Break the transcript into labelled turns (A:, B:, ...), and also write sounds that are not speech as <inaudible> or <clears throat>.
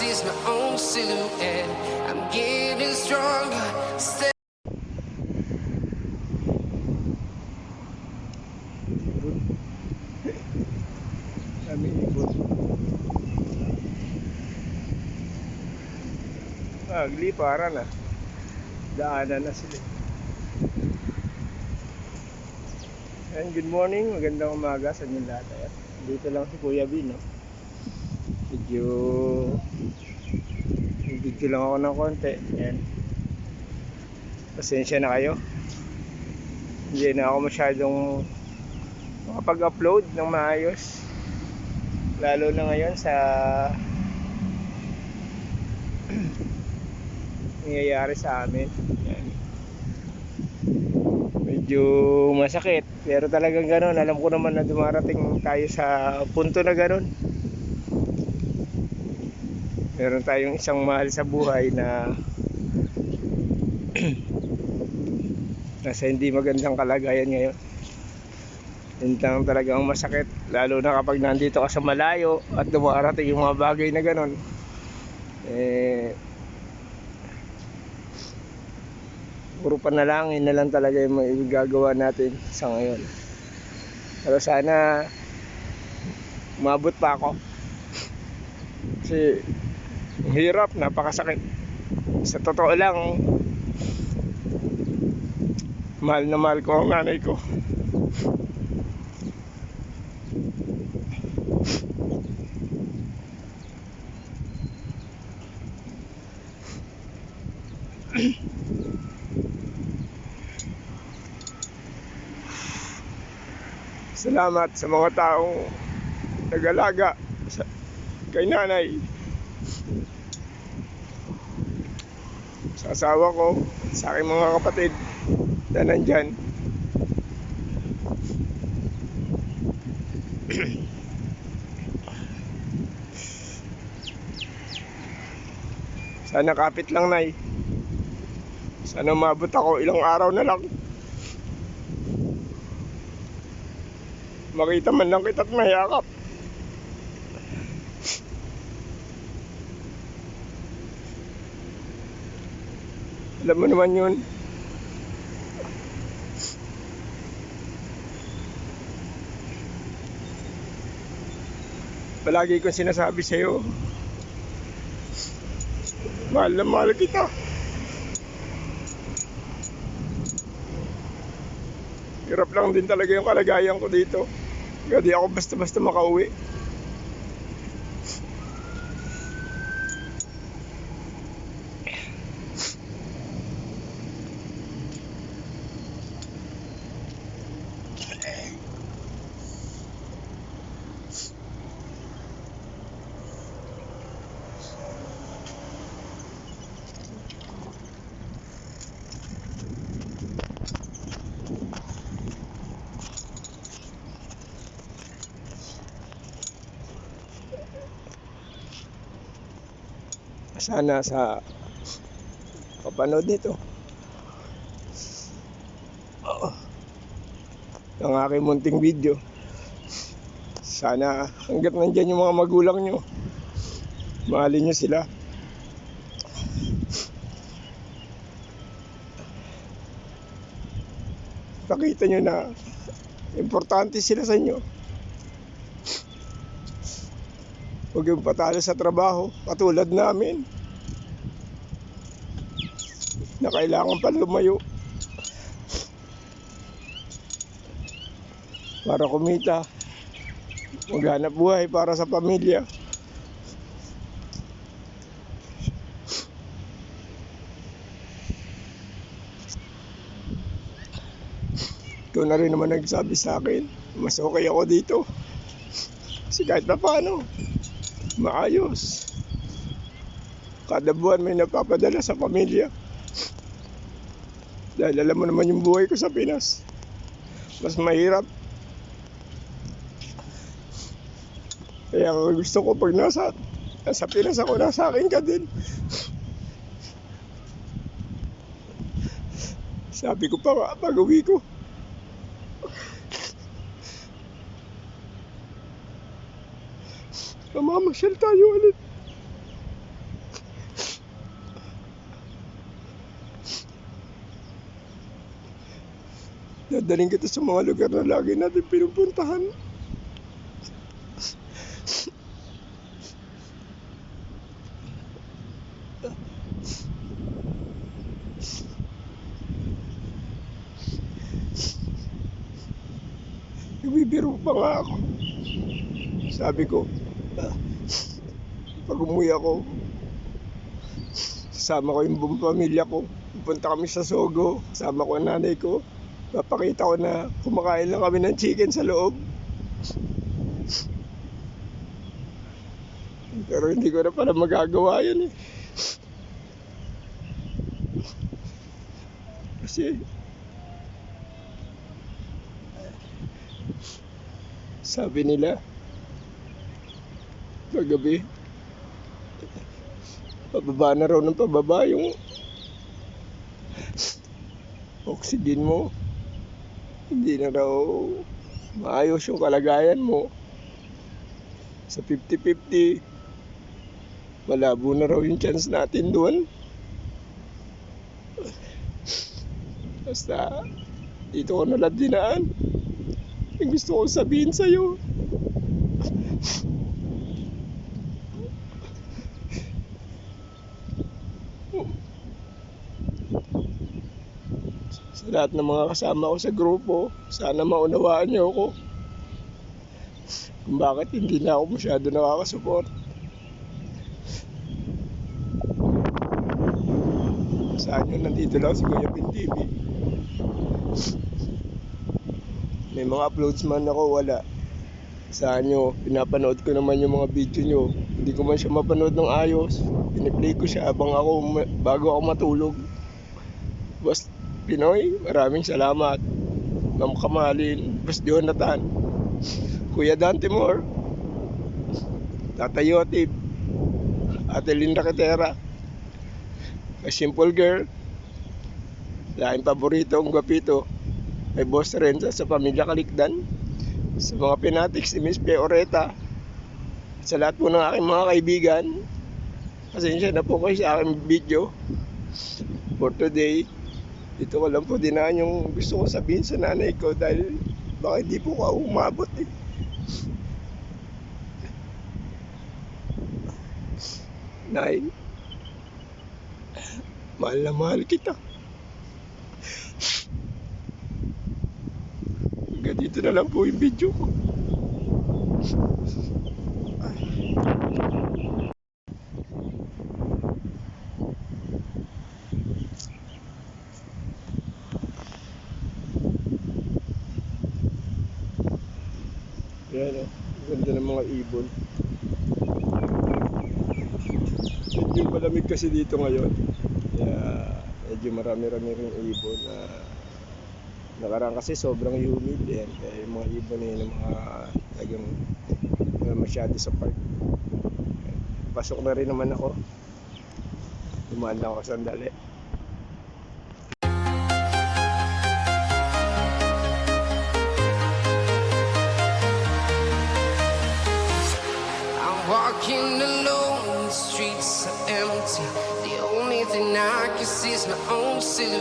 A: sees my own silhouette. I'm getting stronger. Stay.
B: Ah, gliparan na. Daanan na sila. And good morning, magandang umaga sa inyo lahat. Dito lang si Kuya Bin, no? Medyo video lang ako ng konti. Ayan. Pasensya na kayo. Hindi na ako masyadong makapag-upload ng maayos lalo na ngayon sa <clears throat> nangyayari sa amin Yan. medyo masakit pero talagang ganun alam ko naman na dumarating tayo sa punto na ganun meron tayong isang mahal sa buhay na <clears throat> nasa hindi magandang kalagayan ngayon. Yun lang talagang masakit lalo na kapag nandito ka sa malayo at dumarating yung mga bagay na ganun. Eh puro panalangin na lang talaga yung magagawa natin sa ngayon. Pero sana umabot pa ako. Kasi hirap napakasakit sa totoo lang mahal na mahal ko ang nanay ko Salamat sa mga taong nag-alaga sa, kay nanay. Sa asawa ko, sa aking mga kapatid na nandyan. Sana kapit lang, Nay. Sana mabot ako ilang araw na lang. Makita man lang kita't mayakap. Alam mo naman yun. Palagi kong sinasabi sa'yo. Mahal na mahal kita. Hirap lang din talaga yung kalagayan ko dito. Kaya di ako basta-basta makauwi. Sana sa kapanood nito. Oh, ang aking munting video. Sana hanggat nandyan yung mga magulang nyo, mahalin nyo sila. Pakita nyo na importante sila sa inyo. Huwag yung patalo sa trabaho, katulad namin. Na kailangan pa lumayo. Para kumita. Maghanap buhay para sa pamilya. Ikaw na rin naman nagsabi sa akin, mas okay ako dito. Kasi kahit pa paano, maayos. Kada buwan may napapadala sa pamilya. Dahil alam mo naman yung buhay ko sa Pinas. Mas mahirap. Kaya gusto ko pag nasa, nasa Pinas ako, nasa akin ka din. Sabi ko pa pag uwi ko, Namamasyal tayo ulit. Dadaling kita sa mga lugar na lagi natin pinupuntahan. Nagbibiro pa nga ako. Sabi ko, pag umuwi ako, sasama ko yung buong pamilya ko. Pupunta kami sa Sogo, kasama ko ang nanay ko. Papakita ko na kumakain lang kami ng chicken sa loob. Pero hindi ko na pala magagawa yun eh. Kasi sabi nila kagabi pababa na raw ng pababa yung oxygen mo. Hindi na raw maayos yung kalagayan mo. Sa 50-50 malabo na raw yung chance natin doon. Basta dito ko nalang dinaan. Yung gusto kong sabihin sa'yo sa lahat ng mga kasama ko sa grupo, sana maunawaan niyo ako. Kung bakit hindi na ako masyado nakakasupport. Saan yun, nandito lang si Kuya Pin TV. May mga uploads man ako, wala. Saan nyo, pinapanood ko naman yung mga video nyo. Hindi ko man siya mapanood ng ayos. Piniplay ko siya habang ako, bago ako matulog. Boss Pinoy, maraming salamat. Ma'am Kamalin, Boss Jonathan, Kuya Dante Moore, Tata Yotib, Ate Linda Katera, A Simple Girl, sa aking paborito, ang gwapito, may Boss Renza sa pamilya Kalikdan, sa mga pinatics ni Miss Pe Oreta, sa lahat po ng aking mga kaibigan, pasensya na po kayo sa aking video for today. Dito ko lang po dinaan yung gusto ko sabihin sa nanay ko dahil baka hindi po ako umabot eh. Nay, mahal na mahal kita. Hanggang dito na lang po yung video ko. Yan o, ganda ng mga ibon. Medyo malamig kasi dito ngayon. Kaya medyo marami-rami rin ibon na nakaraan kasi sobrang humid yan. Kaya yung mga ibon yun, yung mga talagang uh, masyado sa park. Pasok na rin naman ako. Dumaan lang ako sandali.
A: Is my own silhouette.